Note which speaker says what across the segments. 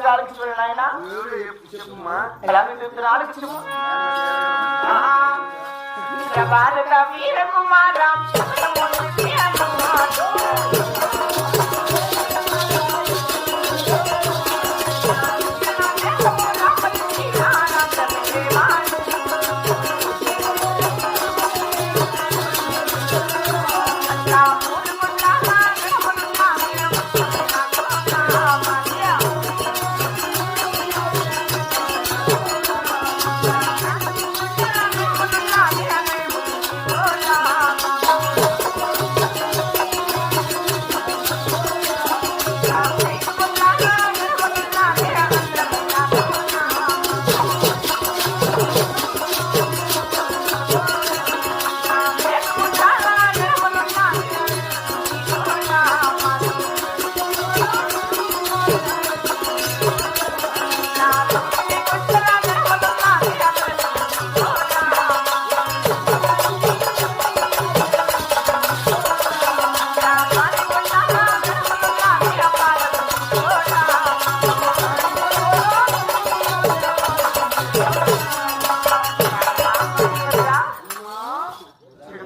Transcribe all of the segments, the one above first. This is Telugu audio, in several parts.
Speaker 1: చెప్తున్నా ఆలోచించు నాయన.
Speaker 2: ఎవరు చెప్పు చెప్పుమా
Speaker 1: ఎలా భారత వీర కుమారం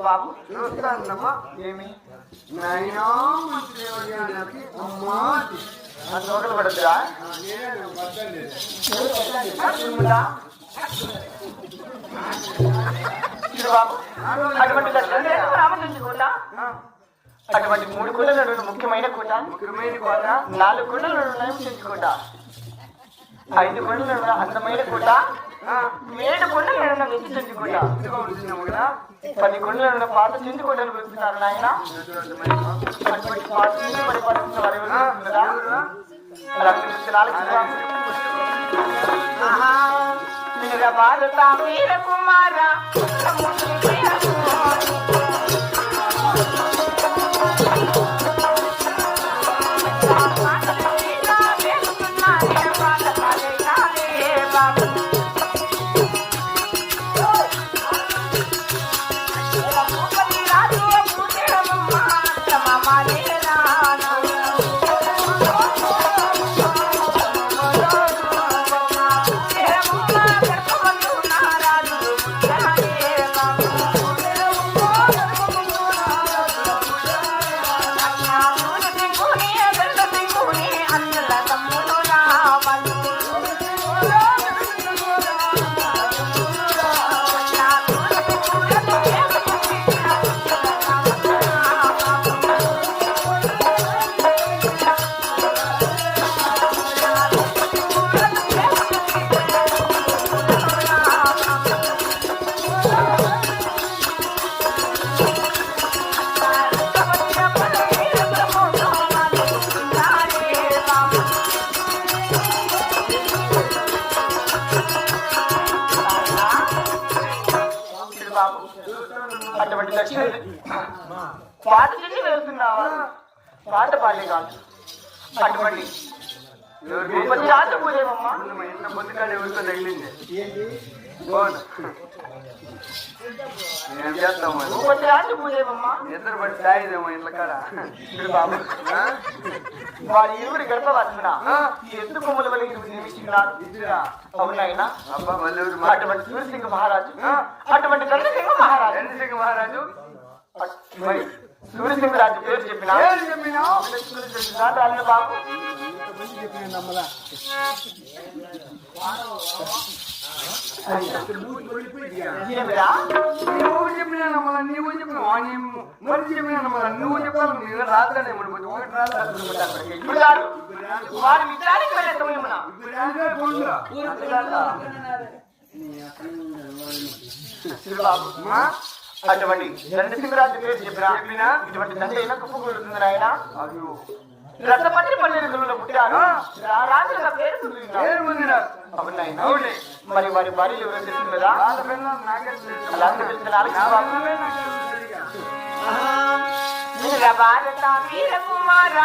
Speaker 1: బాబు.
Speaker 2: చూస్తానమ్మా
Speaker 1: ఏమి?
Speaker 2: నాయనా అమ్మా.
Speaker 1: బాబు. అటువంటి రామచంద్రుడా అటువంటి మూడు ముఖ్యమైన కూట.
Speaker 2: ముఖ్యమైన కోట.
Speaker 1: నాలుగు కుళ్ళలు నయం ఐదు కొండలు అందమైన కూట. ఏడు కొండలు
Speaker 2: ఎందుకు ఉంటున్నాము కదా
Speaker 1: పది కొండలు పాత నాయన. అటువంటి పాత? అలా పిలుస్తున్నారు వీర. భారత వీర కుమార అటువంటి దక్షిణ పాట చేసి వెళ్తున్నావా? పాట పాడే కాదు. అటువంటి భూపతి రాజు పూజేమమ్మా
Speaker 2: మా ఇంట్లో పొద్దుకాడ ఎవరితో తగిలింది. ఏం పడి తాగిదేమో ఇంట్లో కాడ.
Speaker 1: బాబు? వారి ఇరువురి గర్భవాసిన
Speaker 2: ఆ?
Speaker 1: ఎందుకు నియమిస్తున్నారు
Speaker 2: ఇద్దరా?
Speaker 1: అవునాయన? అటువంటి సూర్యసింగ మహారాజు అటువంటి చంద్రసింగ మహారాజు.
Speaker 2: చంద్రశేఖర్ మహారాజు.
Speaker 1: మరి సూర్యసింగ రాజు పేరు చెప్పిన? బాబు.
Speaker 2: నువ్వు చెప్పినా నమ్మలా నువ్వు చెప్పినావు మరి చెప్పినా నువ్వు చెప్పాలి నేను రాత్రి ఒకటి రాత్రి
Speaker 1: వారి మిత్రానికి అటువంటి పేరు చెప్పిన
Speaker 2: చెప్పినా?
Speaker 1: ఇటువంటి తండ్రి ఎలా కుప్పకూడుతుంది నాయన రసపత్రి పల్లెరుగులలో పుట్టాను రాజుల పేరు. అవును. మరి వారి భార్యలు ఎవరో తెలిసింది కదా? భారత వీర కుమార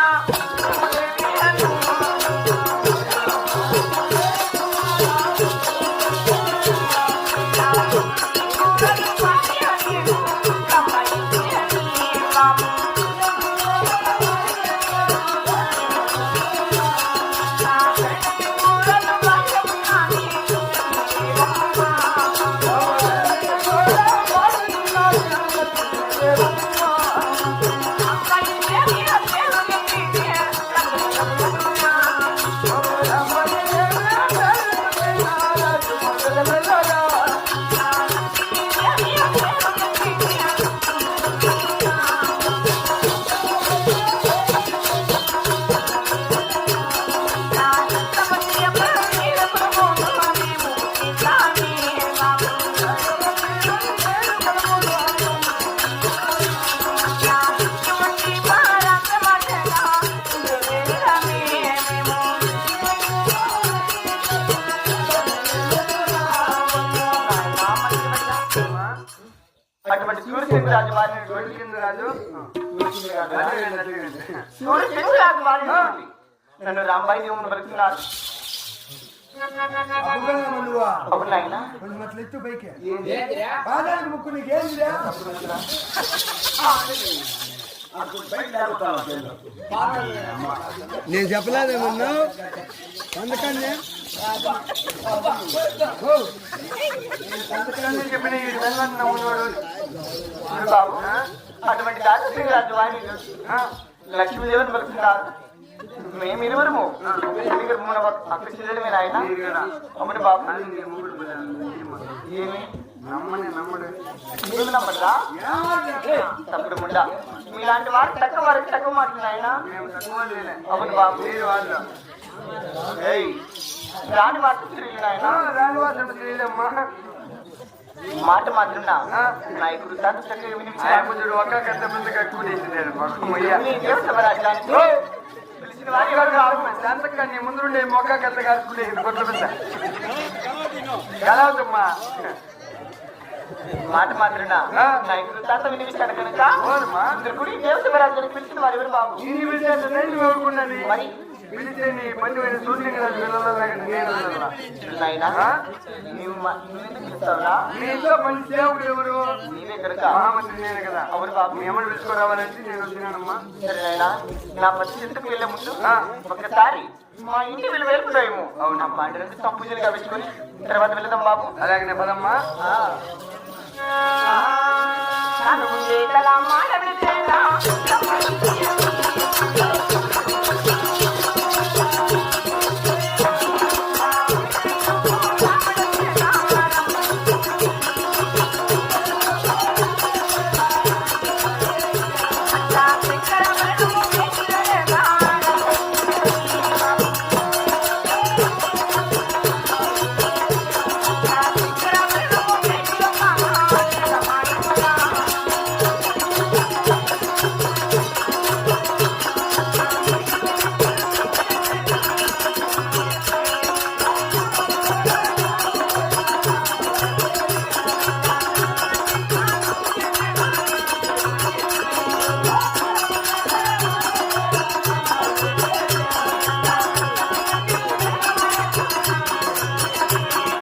Speaker 3: కింద
Speaker 2: రోడ్డు కింద
Speaker 3: కాదు.
Speaker 2: అదేనండి,
Speaker 3: కింద నన్ను రాంబాయి దేవుని
Speaker 4: బ్రతుకున్నాడు
Speaker 3: అవును
Speaker 4: ఎత్తు పైకి
Speaker 2: ఏంది?
Speaker 4: ముక్కు నేను చెప్పలేదేమన్నా అందుకనే
Speaker 3: అటువంటి
Speaker 2: ఆ,
Speaker 3: లక్ష్మీదేవిని పలుకుతున్నారు మేము ఇరువురము అక్కడ
Speaker 2: మీరు కూడా.
Speaker 3: అవును బాబు. ఏమి?
Speaker 2: నమ్మని నమ్మడు
Speaker 3: నీవు నమ్మద్దా తప్పుడు ముండా. మీలాంటి వారు తక్కువ వారికి తక్కువ మాటలు నాయన.
Speaker 2: మేము తక్కువ లేలే.
Speaker 3: అవును బాబు. రాని మాట స్త్రీలు నాయన.
Speaker 2: రానివాసం స్త్రీలమ్మా
Speaker 3: మాట మాత్రం నాయకుడు తను చక్కగా వినిపించాడు
Speaker 2: ఒక్క ముందు
Speaker 3: పిలిచిన వారి
Speaker 2: శాంతక్క నీ మొక్క కొట్ల మీద కలవద్దమ్మా
Speaker 3: మాట. నాయకుడు తాత కనుక పిలిచిన వారు ఎవరు బాబు
Speaker 2: నేను
Speaker 3: మరి?
Speaker 2: పిలిస్తే నీ పని అయిన సూర్యలింగరాజు పిల్లలలాగా నేను ఉన్నాను.
Speaker 3: నాయనా
Speaker 2: ఆ?
Speaker 3: నీవు మా- నువ్వెందుకు పిలుస్తావురా?
Speaker 2: నీ ఇంట్లో పని దేవుడు ఎవరు?
Speaker 3: నీవే కనుక.
Speaker 2: మహామంత్రి నేను కదా.
Speaker 3: బాబు.
Speaker 2: పిలుచుకోరావాలంటే నేను వచ్చినానమ్మా.
Speaker 3: సరే నాయనా నా పచ్చి ఇంటికి వెళ్ళే ముందు. ఒకసారి మా ఇంటి విలువ వెళ్ళిపోయాము
Speaker 2: అవును.
Speaker 3: ఆ పాండి రెండు సంపూజలు కావించుకొని తర్వాత వెళదాం బాబు.
Speaker 2: అలాగనే పదమ్మా.
Speaker 3: ఆ. నన్ను ముందే తల మాట